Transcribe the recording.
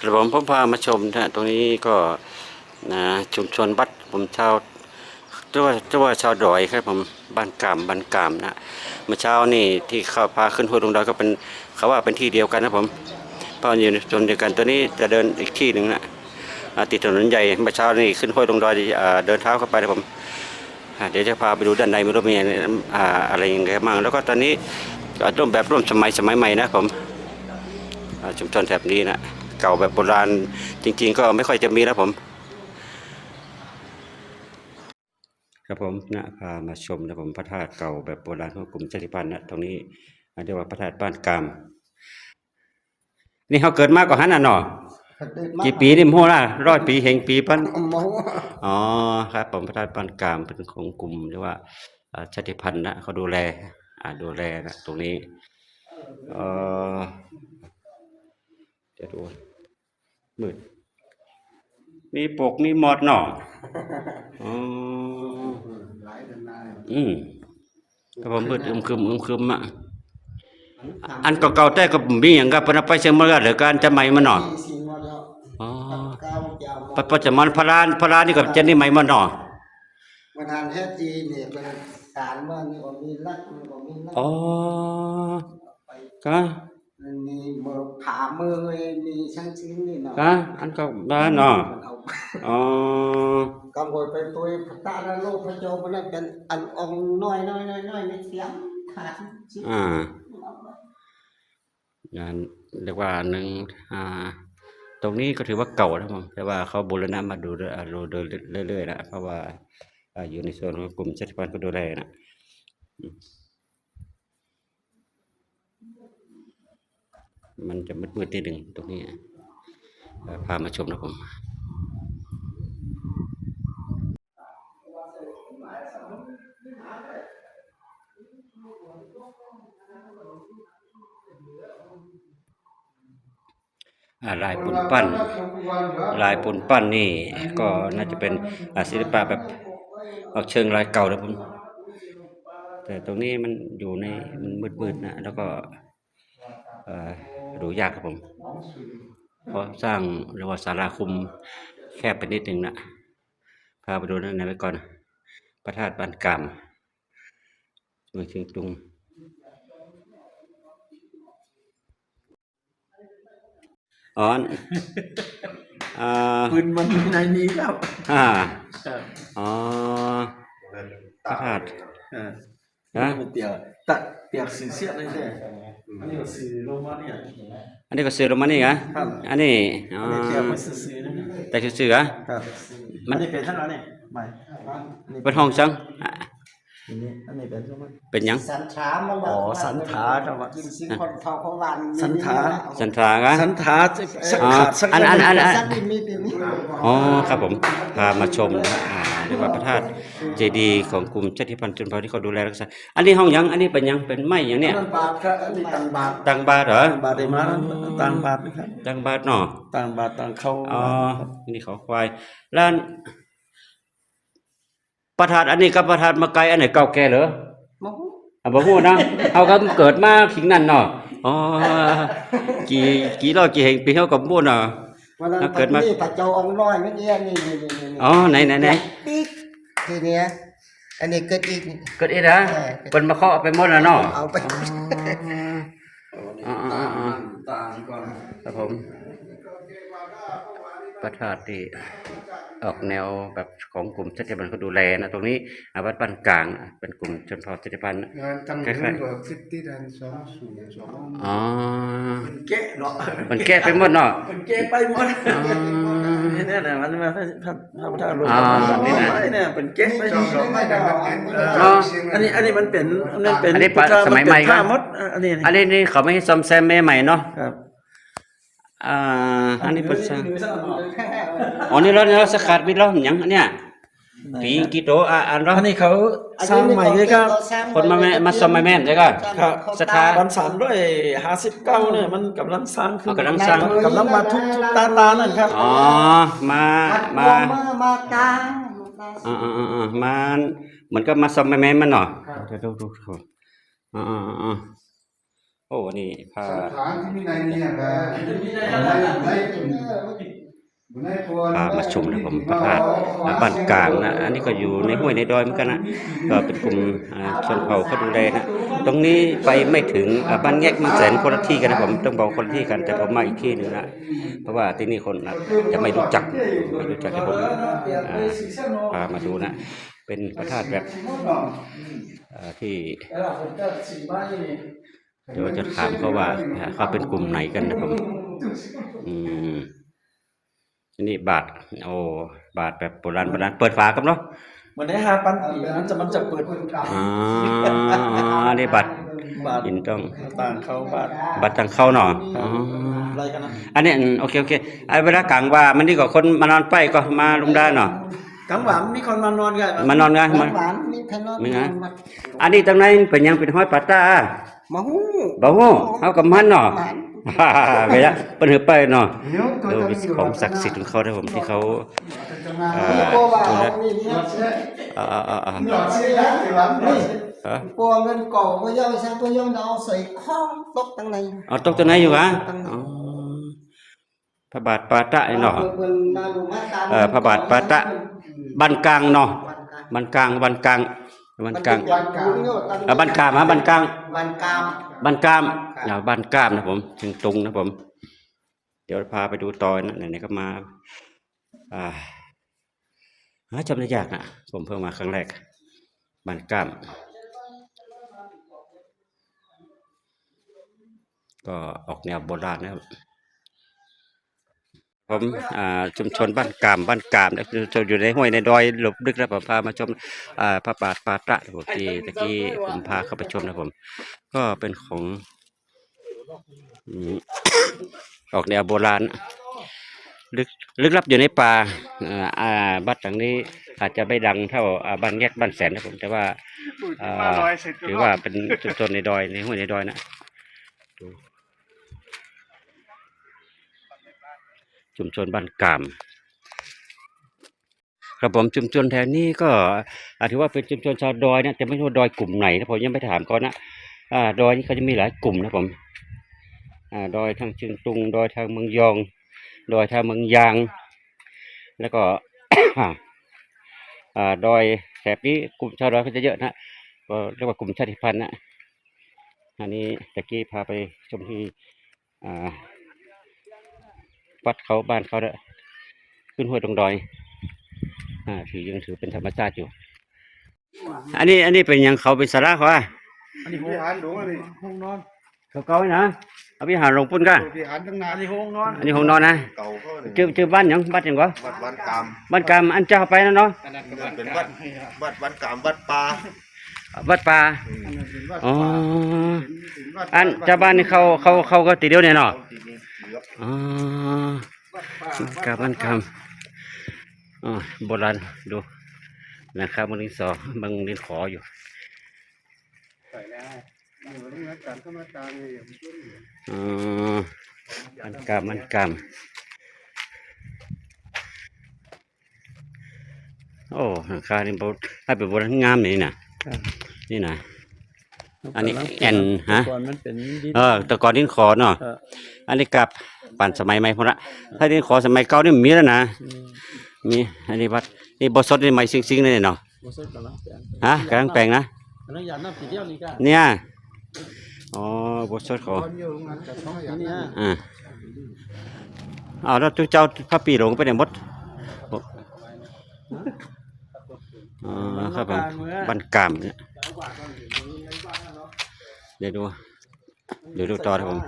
ครับผมผมพามาชมนะตรงนี้ก็นะชุมชนบัดผมชาวเรียกว่าเรียกว่าชาวดอยครับผมบ้านกามบ้านกามนะเมื่อเช้านี่ที่เข้าพาขึ้นห้วยลงดอยก็เป็นเขาว่าเป็นที่เดียวกันนะผมเพราะอยู่ในชนเดียวกันตัวนี้จะเดินอีกที่หนึ่งนะติดถนนใหญ่เมื่อเช้านี่ขึ้นห้วยลงดอยเดินเท้าเข้าไปนะผมเดี๋ยวจะพาไปดูด้านในไม่รู้มีอะไรอ่าอะไรยังไงบ้างแล้วก็ตอนนี้ร่วมแบบร่วมสมัยสมัยใหม่นะผมชุมชนแถบนี้นะ เก่าแบบโบราณ จริง ๆ ก็ไม่ค่อยจะมีแล้วผม ครับผมนะพามาชมนะผมพระธาตุเก่าแบบโบราณของกลุ่มชาติพันธุ์นะตรงนี้เรียกว่าพระธาตุบ้านกาม นี่เขาเกิดมากกว่าฮันน่ะเนาะกี่ปีนี่โมล่ะร้อยปีเฮงปีพันโมอ๋อครับ ผมพระธาตุบ้านกามเป็นของกลุ่มเรียกว่าอ่าชาติพันธุ์นะเขาดูแล อ่าดูแลนะตรงนี้ เออ เดี๋ยวดูมืดมีปกมีหมอดเนาะอ๋อหลายเดือนนายอืมก็ผมมืดอึมครึมอึมครึมอะอันเก่าๆแต่ก็มีอย่างกับปนไปเชียงใหม่หรือการจะใหม่มาเนาะสี่งวดแล้วอ๋อเก้ายาวปัจปัจจุบันพระรานพระรานนี่ก็จะนี่ใหม่มาเนาะวันทานแท้จีนเนี่ยเป็นสารว่านี่ก็มีลักมันก็มีลักอ๋อไปก็มั นมีมือผามือมีช่างชิ้นนี่เนาะก็อันก็บ้านเนาะมันเอาอ๋อกำกวยเป็นตัวพระตาลโลกพระโจมันนั่นเป็นอันองน้อยน้อยน้อยน้อยไม่เสียมขาดชิ้นอ่างานเรียกว่าหนึ่งอ่า ตรงนี้ก็ถือว่าเก่านะผมแต่ว่าเขาบูรณะมาดูเรื่อยดูเรื่อยๆนะเพราะว่าอ่าอยู่ในส่วนของกลุ่มชาติพันธุ์ก็ดูแลนะอืม มันจะมืดๆนิดหนึ่งตรงนี้พามาชมนะผมลายปูนปั้น ลายปูนปั้นนี่ก็น่าจะเป็นศิลปะแบบออกเชิงลายเก่านะผมแต่ตรงนี้มันอยู่ในมันมืดๆนะแล้วก็ ดูยากครับผมเพราะสร้างเรียกว่าศาลาคุมแคบไปนิดหนึ่งนะพาไปดูนั่นนะไว้ก่อน พระธาตุบ้านกามเมืองเชียงตุงอ๋ออ่าปืนมันมีในนี้ครับอ่าครับอ๋อพระธาตุอ่าฮะมันเตียกตัดเตียกสีเสียเลยเนี่ย อันนี้ก็สีโรมาเนี่ยอันนี้ก็ซื้อลงมานี่กะครับอันนี้อ๋ออันนี้เตียกไม่ซื้อๆนะแต่ซื้อๆกะครับมัมันนนี้เป็นเท่าไหร่เนี่ยไม่อันนี้เป็นห้องจังอะอันนี้อันนี้เป็นเท่าไหร่เป็นหยังสันถามันอ๋อสันถาครับว่ากินสิ่งคนเท่าของหวานสันถาสันทรากะสันถาสักอ๋อขาดสักอันอันอันสันติมีติมีอ๋อครับผมพามาชมนะ อ่าเรียกว่าพระธาตุเจดีย์ของกลุ่มชาติพันธุ์ชนเผ่าที่เขาดูแลรักษา อันนี้ห้องหยัง อันนี้เป็นหยังเป็นไม้หยังเนี่ยตังบาทครับอันนี้ตังบาทตังบาทเหรอ ตังบาทได้มาตังบาทนะครับตังบาทเนาะตังบาทตังเข้าอ๋อ นี่เขาควายแล้วอันประธานอันนี้กับประธานมาไกลอันไหนเก่าแก่เหรอมะอะบ่ฮู้นะ เอาก็เกิดมาขิงนั่นเนาะ อ๋อ กี่กี่ร้อยกี่แห่งปีเฮากับบ่เนาะ วันนั้นแล้วเกิดมานี่พระเจ้าองค์น้อยเมื่อกี้นี่นี่นี่นี่อ๋อไหนไหนไหนปิ๊กทีเนี้ยอันนี้เกิดอีก เกิดอีนะใช่เพิ่นมาเคาะไปหมดแล้วเนาะเอาไปอ๋ออ๋ออ๋อต่างก่อน ครับผมประธาตุที่ ออกแนวแบบของกลุ่มชาติพันธุ์เขาดูแลนะตรงนี้อาวัดบ้านกลางอะเป็นกลุ่มชนเผ่าชาติพันธุ์งานตั้งคล้ายๆเบอร์ฟิตตี้แดนสองศูนย์สองอ๋อเป็นแกะเนาะมันแก้ไปหมดเนาะเป็นแกะไปหมดอ๋อเนี่ยนะมันมาพระพระพระพุทธรูปอ่านี่นะเนี่ยเป็นแกะไปหมดไม่ได้แบบนั้นเออเนาะอันนี้อันนี้มันเป็นอันนี้เป็นอันนี้ปะพุทธสมัยใหม่นเป็นครับผ้ามดอันนี้อันนี้นี่เขาไม่ให้ซ่อมแซมแม่ใหม่เนาะครับอ่าอันนี้เป็น สร้างดูซะหน่อยอ๋อนี่เราเนี่ยสกัดมิดเราหยังอันเนี้ยปีกี่โตอะอันเราอันนี้เขาสร้างใหม่เลยครับ คนมาแม่มาซ่อมมาแม่นใช่ก็ครับสถาวันสามร้อยห้าสิบเก้าเนี่ยมันกำลังสร้างขึ้นอ๋อกำลังสร้างกำลังมาทุกทุกตาตานั่นครับอ๋อมามามามามากลางอ่าอ่าอ่าอ่ามาเหมือนกับมาซ่อมแม่แม่มันเนาะเดี๋ยวดูดูดูอ่าอ่าอ่าโอ้นี่พาสังขารที่มีในนี้นะมีในในนั้นในนะในตัว พามาชมนะผมพระธาตุบ้านกลางนะอันนี้ก็อยู่ในห้วยในดอยเหมือนกันนะก็เป็นกลุ่มชนเผ่าเขาดูแลนะตรงนี้ไปไม่ถึงบ้านแยกมันแสนคนละที่กันนะผมต้องบอกคนละที่กันแต่ผมมาอีกที่หนึ่งนะเพราะว่าที่นี่คนนะจะไม่รู้จักไม่รู้จักแต่ผมพามาดูนะ เป็นพระธาตุแบบที่เดี๋ยวจะถามเขาว่าเขาเป็นกลุ่มไหนกันนะผมอืม นี่บาทโอ้บาทแบบโบราณโบราณเปิดฝาครับเนาะเหมือนในห้าปันปีนั้นจะมันจะเปิดอ๋ออันนี่บัตรบาทอินต้องต่างเขาบาทบัตรทางเข้าเนาะอ๋ออะไรกันนะอันนี้อืมโอเคโอเคไอ้เวลากลางว่ามันนี่ก็คนมานอนไปก็มาลุมได้เนาะกลางหวานมีคนมานอนกันมานอนไงหมาลานมีใครนอนมีไงอันนี้ตรงนั้นเป็นหยังเป็นห้อยปาต้ามาหู้บ่ฮู้เฮากับมันเนาะ หลานฮ่าๆไปละเปิ้นเหือไปเนาะเดี๋ยวตัวเออจะมีมีของศักดิ์สิทธิ์ของเขานะผมที่เขาจะมาเอ่นี่อกลัวว่าเอานี่เนี่ยอ่าอ่าอ่าอ่าหลอดเสียแล้วสิวันนี้เออกลัวเงินเก่าก็ย่อยใช้ก็ย่อยเอาใส่ข้องตกตั้งในเอาตกตัวไหนอยู่วะอ๋อพระบาทปาตะนี่เนาะเพิ่นมาดูมาตามเออพระบาทปาตะบ้านกลางเนาะบ้านกลางบ้านกลาง บ้านกลางบ้านกลางบ้านกลางอ่าบ้านกลางฮะบ้านกลางบ้านกลางบ้านกลางอ่าบ้านกลางนะผมถึงตรงนะผม เดี๋ยวพาไปดูตอนนะไหนๆก็มา อ่าหาจำได้ยากนะผมเพิ่งมาครั้งแรกบ้านกลางก็ออกแนวโบราณนะครับ ผมอ่าชุมชนบ้านกามบ้านกามนะคือจะอยู่ในห้วยในดอยหลบลึกแล้วผมพามาชมอ่าพระบาทปาตะนะผมที่ตะกี้ผมพาเข้าไปชมนะผม ก็เป็นของอืมออกแนวโบราณ ลึกลึกลับอยู่ในป่าอ่าอ่าบ้านหลังนี้อาจจะไม่ดังเท่าอ่าบ้านแยกบ้านแสนนะผมแต่ว่า อ่า ถือว่าเป็นชุมชนในดอยในห้วยในดอยนะ ชุมชนบ้านกามครับผมชุมชนแถวนี้ก็อาถือว่าเป็นชุมชนชาวดอยนะแต่ไม่รู้ว่ดอยกลุ่มไหนนะผมยังไม่ถามเขานะอ่าดอยนี่เขาจะมีหลายกลุ่มนะผมอ่าดอยทางเชียงตุงดอยทางเมืองยอง ดอยทางเมืองยาง แล้วก็อ่าดอยแถบนี้กลุ่มชาวดอยก็จะเยอะนะก็เรียกว่ากลุ่มชาติพันธุ์นะอันนี้ตะกี้พาไปชมที่อ่า วัดเขาบ้านเขาเด้อขึ้นห้วยตรงดอย อ่าถือยังถือเป็นธรรมชาติอยู่ อันนี้อันนี้เป็นหยังเขาเป็นสาระเขาอะอันนี้พี่หานดูอันนี้ห้องนอนเขาเก่าไว้นะเอาไปหาหลวงปุ่นกันพี่หานตั้งนานอันนี้ห้องนอนอันนี้ของนอนนะเก่าก็เนี่ยชื่อชื่อบ้านหยังบ้านหยังวะวัดวันกามบ้านกามอันเจ้าไปนะเนาะมันเป็นวัดวัดวันกามวัดป่าวัดป่าอืมอ๋ออันเจ้าบ้านนี่เขาเขาเขาก็ตีเดียวเนี่ยเนาะที่นี่เหลื ออ๋อบ้านกามบ้านกามอ๋อโบราณดูนะครับบางดินสอบางดินขออยู่ใส่แล้วอยู่ตรงนั้นการเข้ามาตามนี่อ๋อบ้านกามบ้านกามโอ้หลังคานี่โบถ้าเป็นโบราณงามนี่นะนี่นะอันนี้แอนฮะก่อนมันเป็นดินเออแต่ก่อนดินขอเนาะเอออันนี้กับ ปั่นสมัยใหม่พอละถ้าดินขอสมัยเก่านี่มีแล้วนะอืมมีอันนี้วัดนี่บสดนี่ใหม่ซิงๆเลยเนาะบ่ใช่กำลังแปลงฮะกำลังแปลงนะกำลังอยากน้ำสีเดียวนี่กันเนี่ยอ๋อบสดขอตอนอยู่ตรงนั้นจะต้องอย่างนี่นี้ฮะอ่าเอาแล้วทุกเจ้าพระปีหลงไปไหนหมดอ๋อครับผมบ้านกามเนี่ยเดี๋ยวดู เดี๋ยวดูต่อครับผม